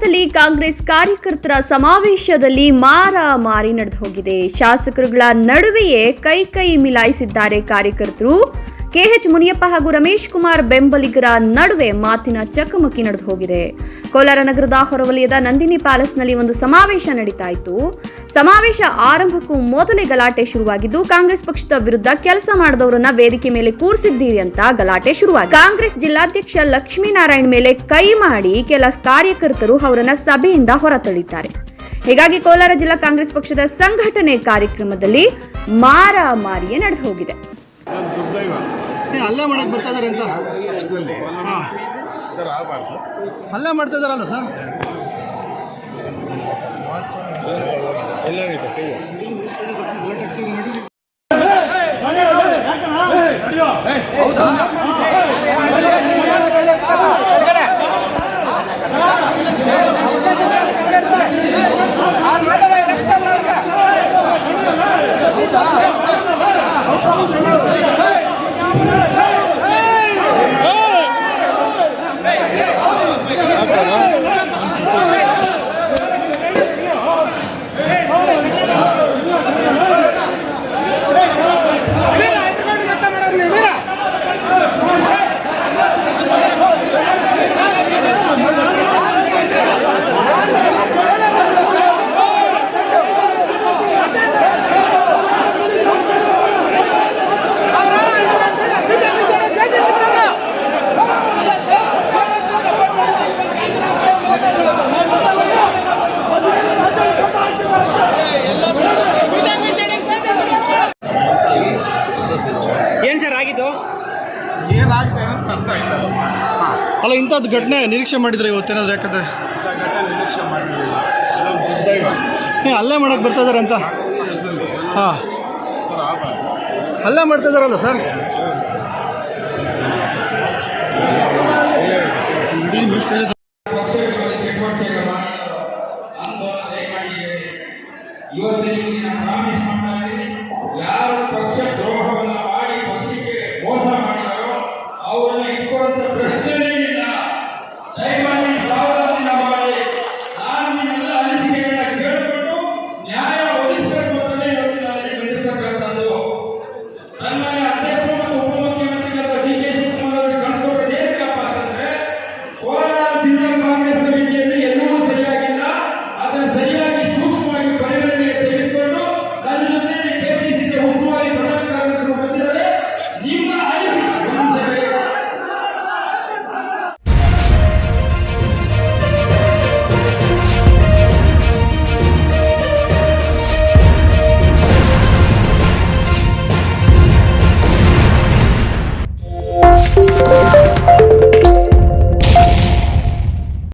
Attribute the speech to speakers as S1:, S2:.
S1: ಕೋಲಾರದಲ್ಲಿ ಕಾಂಗ್ರೆಸ್ ಕಾರ್ಯಕರ್ತರ ಸಮಾವೇಶದಲ್ಲಿ ಮಾರಾಮಾರಿ ನಡೆದು ಹೋಗಿದೆ. ಶಾಸಕರುಗಳ ನಡುವೆಯೇ ಕೈ ಕೈ ಮಿಲಾಯಿಸಿದ್ದಾರೆ ಕಾರ್ಯಕರ್ತರು. ಕೆಎಚ್ ಮುನಿಯಪ್ಪ ಹಾಗೂ ರಮೇಶ್ ಕುಮಾರ್ ಬೆಂಬಲಿಗರ ನಡುವೆ ಮಾತಿನ ಚಕಮಕಿ ನಡೆದು ಹೋಗಿದೆ. ಕೋಲಾರ ನಗರದ ಹೊರವಲಯದ ನಂದಿನಿ ಪ್ಯಾಲೇಸ್ನಲ್ಲಿ ಒಂದು ಸಮಾವೇಶ ನಡೀತಾ ಇತ್ತು ಸಮಾವೇಶ ಆರಂಭಕ್ಕೂ ಮೊದಲೇ ಗಲಾಟೆ ಶುರುವಾಗಿದ್ದು, ಕಾಂಗ್ರೆಸ್ ಪಕ್ಷದ ವಿರುದ್ಧ ಕೆಲಸ ಮಾಡಿದವರನ್ನ ವೇದಿಕೆ ಮೇಲೆ ಕೂರಿಸಿದ್ದೀರಿ ಅಂತ ಗಲಾಟೆ ಶುರುವಾಗಿದೆ. ಕಾಂಗ್ರೆಸ್ ಜಿಲ್ಲಾಧ್ಯಕ್ಷ ಲಕ್ಷ್ಮೀನಾರಾಯಣ್ ಮೇಲೆ ಕೈ ಮಾಡಿ ಕೆಲ ಕಾರ್ಯಕರ್ತರು ಅವರನ್ನ ಸಭೆಯಿಂದ ಹೊರತಳ್ಳಿದ್ದಾರೆ. ಹೀಗಾಗಿ ಕೋಲಾರ ಜಿಲ್ಲಾ ಕಾಂಗ್ರೆಸ್ ಪಕ್ಷದ ಸಂಘಟನೆ ಕಾರ್ಯಕ್ರಮದಲ್ಲಿ ಮಾರಾಮಾರಿಯೇ ನಡೆದು ಹೋಗಿದೆ.
S2: ಇದೊಂದು
S3: ಮಾಡಕ್ಕೆ ಹಲ್ಲೆ ಮಾಡಕ್ ಬರ್ತಾ ಇದಾರೆ ಅಂತ ಅಲ್ಲೇ ಮಾಡ್ತಾ ಇದಾರಲ್ಲ ಸರ್
S4: போகணும்
S2: ಏನಾಗಿದೆ ಅಂತ ಅರ್ಥ ಆಗ್ತದೆ
S3: ಅಲ್ಲ ಇಂಥದ್ದು ಘಟನೆ ನಿರೀಕ್ಷೆ ಮಾಡಿದ್ರೆ ಇವತ್ತೇನಾದ್ರು ಯಾಕಂದ್ರೆ
S2: ಇಂಥ ಘಟನೆ ನಿರೀಕ್ಷೆ ಮಾಡಿರಲಿಲ್ಲ. ಅಲ್ಲೇ ದುರ್ದೈವ
S3: ಏ, ಹಲ್ಲೆ ಮಾಡಕ್ ಬರ್ತಾ ಇದಾರೆ ಅಂತ?
S2: ಕಾಂಗ್ರೆಸ್ ಪಕ್ಷದಲ್ಲಿ ಈ
S3: ಹಾಂ
S2: ಅಲ್ಲೇ ಆಗಬಾರ್ದು
S3: ಮಾಡ್ತಾ ಇದಾರಲ್ಲ ಸರ್? ಇಡೀ ನ್ಯೂಸ್ ಸ್ಟೇಜ್
S5: ಪಕ್ಷಗಳ ಚಟುವಟಿಕೆಗಳ ಆಂದೋಲನ ದಯಮಾಡಿದ್ದೇವೆ ಇವತ್ತು ಪ್ರಶ್ನೆನೇ ಇಲ್ಲ. ದಯಮಾಡಿ